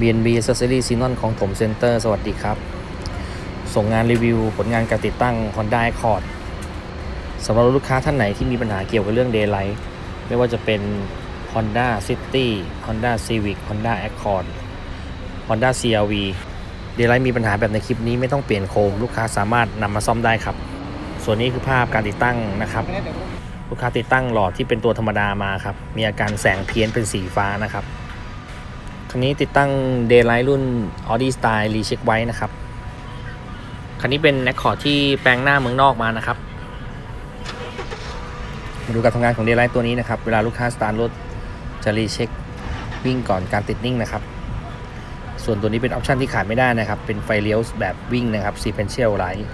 BNB Accessory s y n o n ของถมเซ็นเตอร์สวัสดีครับ ส่งงานรีวิว ผลงานการติดตั้ง Honda Accord สำหรับลูกค้าท่านไหนที่มีปัญหาเกี่ยวกับเรื่อง Daylight ไม่ว่าจะเป็น Honda City Honda Civic Honda Accord Honda CRV Daylight มีปัญหาแบบในคลิปนี้ไม่ต้องเปลี่ยนโคม ลูกค้าสามารถนำมาซ่อมได้ครับ ส่วนนี้คือภาพการติดตั้งนะครับลูกค้าติดตั้งหลอดที่เป็นตัวธรรมดามาครับ มีอาการแสงเพี้ยนเป็นสีฟ้านะครับ คันนี้ติดตั้ง Daylight รุ่น Audi Style Recheck ไว้นะครับ คันนี้เป็น Accord ที่แปลงหน้าเมืองนอกมานะครับ มาดูการทำงานของ Daylight ตัวนี้นะครับ เวลาลูกค้าสตาร์ทรถจะรีเช็ควิ่งก่อนการติดนิ่งนะครับ ส่วนตัวนี้เป็นออปชันที่ขาดไม่ได้นะครับ เป็นไฟเลี้ยวแบบวิ่งนะครับ Sequential Light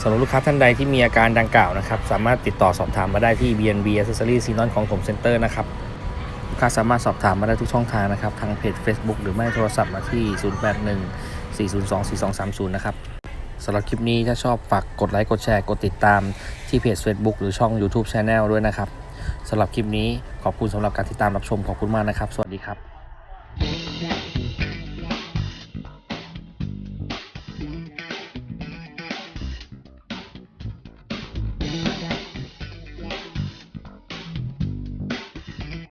สำหรับลูกค้าท่านใดที่มีอาการดังกล่าวนะครับ สามารถติดต่อสอบถามมาได้ที่ BNB Accessory s y n o n ของผมเซ็นเตอร์นะครับ ลูกค้าสามารถสอบถามมาได้ทุกช่องทางนะครับ ทางเพจ Facebook หรือไม่โทรศัพท์มาที่ 081 402 4230 นะครับสำหรับคลิปนี้ถ้าชอบฝากกดไลค์ กดแชร์ กดติดตามที่เพจ Facebook หรือช่อง YouTube Channel ด้วยนะครับสำหรับคลิปนี้ขอบคุณสำหรับการติดตามรับชมขอบคุณมากนะครับ สวัสดีครับ